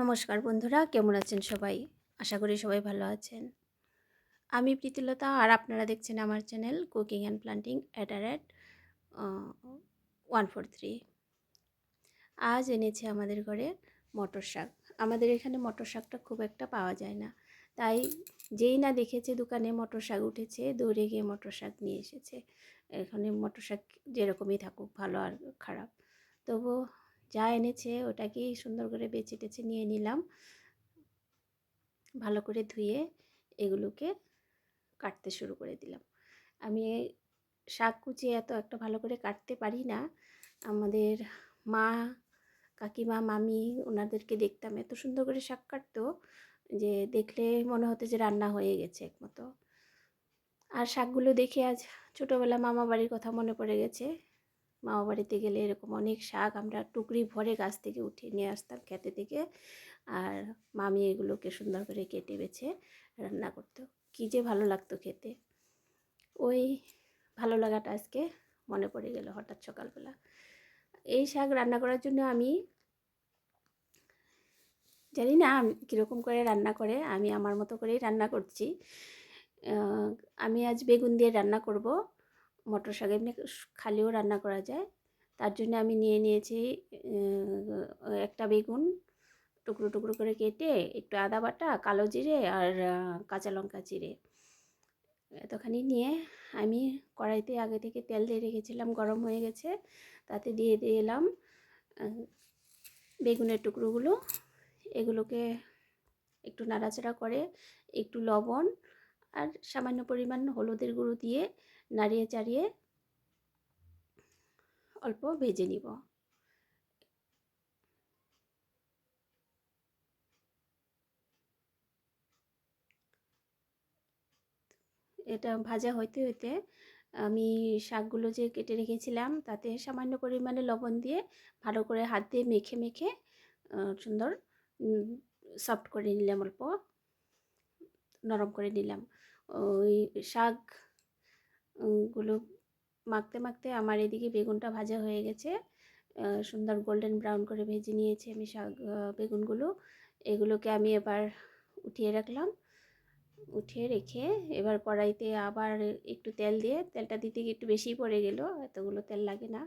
নমস্কার বন্ধুরা, কেমন আছেন সবাই? আশা করি সবাই ভালো আছেন। আমি প্রীতিলতা আর আপনারা দেখছেন আমার channel cooking and planting at R at one four three. আজ এনেছে আমাদের ঘরে মটর শাক। আমাদের এখানে মটর শাকটা খুব একটা পাওয়া যায় না। তাই যেই না দেখেছে দোকানে মটর শাক উঠেছে, দৌড়ে গিয়ে মটর শাক নিয়ে এসেছে। এখানে মটর শাক যেরকমই থাকুক, ভালো আর খারাপ। তবু যা এনেছে ওটাকেই সুন্দর করে বেছে টেছে নিয়ে নিলাম। ভালো করে ধুয়ে এগুলোকে কাটতে শুরু করে দিলাম। আমি শাক কুচিয়ে এত একটা ভালো করে কাটতে পারি না। আমাদের মা, কাকিমা, মামি ওনাদেরকে দেখতাম এত সুন্দর করে শাক কাটতো যে দেখলে মনে হতো যে রান্না হয়ে গেছে একমতো। আর শাকগুলো দেখে আজ ছোটোবেলা মামা বাড়ির কথা মনে পড়ে গেছে। মামা বাড়িতে গেলে এরকম অনেক শাক আমরা টুকরি ভরে গাছ থেকে উঠিয়ে নিয়ে আসতাম খেতে থেকে। আর মামি এগুলোকে সুন্দর করে কেটে বেছে রান্না করতো। কী যে ভালো লাগতো খেতে। ওই ভালো লাগাটা আজকে মনে পড়ে গেল হঠাৎ সকালবেলা। এই শাক রান্না করার জন্য আমি জানি না কীরকম করে রান্না করে, আমি আমার মতো করেই রান্না করছি। আমি আজ বেগুন দিয়ে রান্না করব। মটর শাক এমনি খালিও রান্না করা যায়। তার জন্য আমি নিয়ে নিয়েছি একটা বেগুন টুকরো টুকরো করে কেটে একটু আদা বাটা, কালো জিরে আর কাঁচা লঙ্কা জিরে। এতখানি নিয়ে আমি কড়াইতে আগে থেকে তেল দিয়ে রেখেছিলাম, গরম হয়ে গেছে। তাতে দিয়ে এলাম বেগুনের টুকরোগুলো। এগুলোকে একটু নাড়াচাড়া করে, একটু লবণ আর সামান্য পরিমাণ হলুদের গুঁড়ো দিয়ে নাড়িয়ে চাড়িয়ে অল্প ভেজে নিব। এটা ভাজা হইতে হইতে আমি শাকগুলো যে কেটে রেখেছিলাম তাতে সামান্য পরিমাণে লবণ দিয়ে ভালো করে হাত দিয়ে মেখে মেখে সুন্দর সফট করে নিলাম অল্প, নরম করে নিলাম। ওই শাক গুলো মাখতে মাখতে আমার এদিকে বেগুনটা ভাজা হয়ে গেছে। সুন্দর গোল্ডেন ব্রাউন করে ভেজে নিয়েছি আমি শাক বেগুনগুলো। এগুলোকে আমি এবার উঠিয়ে রাখলাম। উঠিয়ে রেখে এবার কড়াইতে আবার একটু তেল দিয়ে, তেলটা দিতে একটু বেশি পড়ে গেল, এতগুলো তেল লাগে না।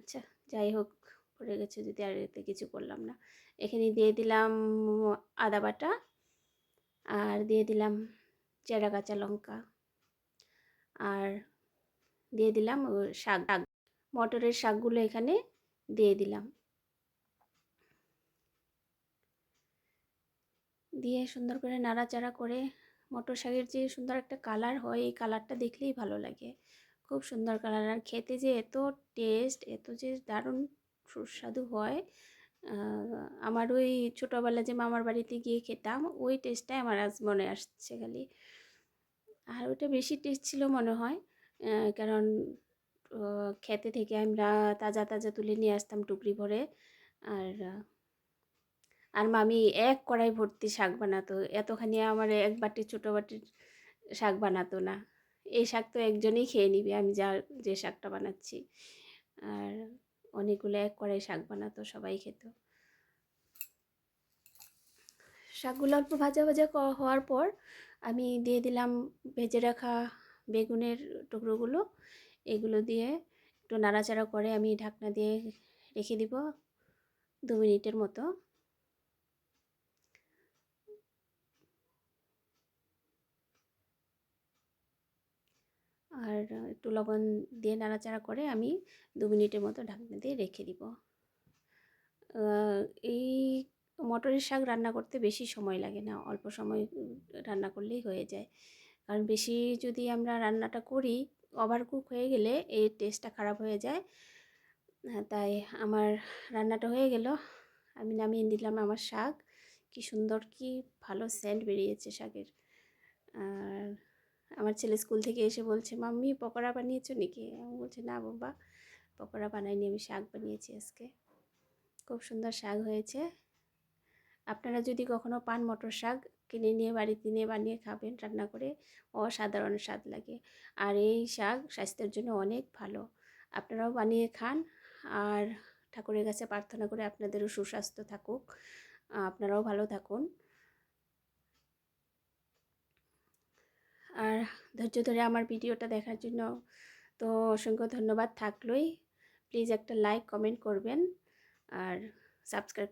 আচ্ছা যাই হোক, পড়ে গেছে যদি আর এতে কিছু করলাম না। এখানে দিয়ে দিলাম আদা বাটা আর দিয়ে দিলাম চেরা কাঁচা লঙ্কা। আর দিয়ে দিলাম শাক মটরের শাকগুলো এখানে দিয়ে দিলাম। দিয়ে সুন্দর করে নাড়াচাড়া করে মটর শাকের যে সুন্দর একটা কালার হয়, এই কালারটা দেখলেই ভালো লাগে। খুব সুন্দর কালার। আর খেতে যে এত টেস্ট, এত যে দারুণ সুস্বাদু হয় আমার ওই ছোটোবেলা যে মামার বাড়িতে গিয়ে খেতাম, ওই টেস্টটাই আমার আজ মনে আসছে খালি। আর ওটা বেশি টেস্ট ছিল মনে হয় কারণ খেতে থেকে আমরা তাজা তাজা তুলে নিয়ে আসতাম টুকরি ভরে, আর আর মামি এক কড়াই ভর্তি শাক বানাতো, এতখানি আমার এক বাটি ছোটো বাটির শাক বানাতো না। এই শাক তো একজনেই খেয়ে নিবে, আমি যা, যে শাকটা বানাচ্ছি। আর অনেকগুলো এক কড়াই শাক বানাতো, সবাই খেত। শাকগুলো অল্প ভাজা ভাজা হওয়ার পর আমি দিয়ে দিলাম ভেজে রাখা বেগুনের টুকরোগুলো। এগুলো দিয়ে একটু নাড়াচাড়া করে আমি ঢাকনা দিয়ে রেখে দিব দু মিনিটের মতো। আর একটু লবণ দিয়ে নাড়াচাড়া করে আমি দু মিনিটের মতো ঢাকনা দিয়ে রেখে দিব। এই মটরের শাক রান্না করতে বেশি সময় লাগে না। অল্প সময় রান্না করলেই হয়ে যায়। কারণ বেশি যদি আমরা রান্নাটা করি ওভার কুক হয়ে গেলে এর টেস্টটা খারাপ হয়ে যায়। তাই আমার রান্নাটা হয়ে গেল। আমি নামিয়ে দিলাম আমার শাক। কি সুন্দর, কি ভালো সেন্ট বেরিয়েছে শাকের। আর আমার ছেলে স্কুল থেকে এসে বলছে, মাম্মি, পকোড়া বানিয়েছো নাকি? আমি বলছি, না বাবা পকোড়া বানাইনি, আমি শাক বানিয়েছি আজকে। খুব সুন্দর শাক হয়েছে। আপনারা যদি কখনও পান মটর শাক, কিনে নিয়ে বাড়িতে নিয়ে বানিয়ে খাবেন রান্না করে, অসাধারণ স্বাদ লাগে। আর এই শাক স্বাস্থ্যের জন্য অনেক ভালো। আপনারাও বানিয়ে খান। আর ঠাকুরের কাছে প্রার্থনা করে আপনাদেরও সুস্বাস্থ্য থাকুক। আপনারাও ভালো থাকুন। আর ধৈর্য ধরে আমার ভিডিওটা দেখার জন্য তো অসংখ্য ধন্যবাদ থাকলোই। প্লিজ একটা লাইক, কমেন্ট করবেন। আর সাবস্ক্রাইব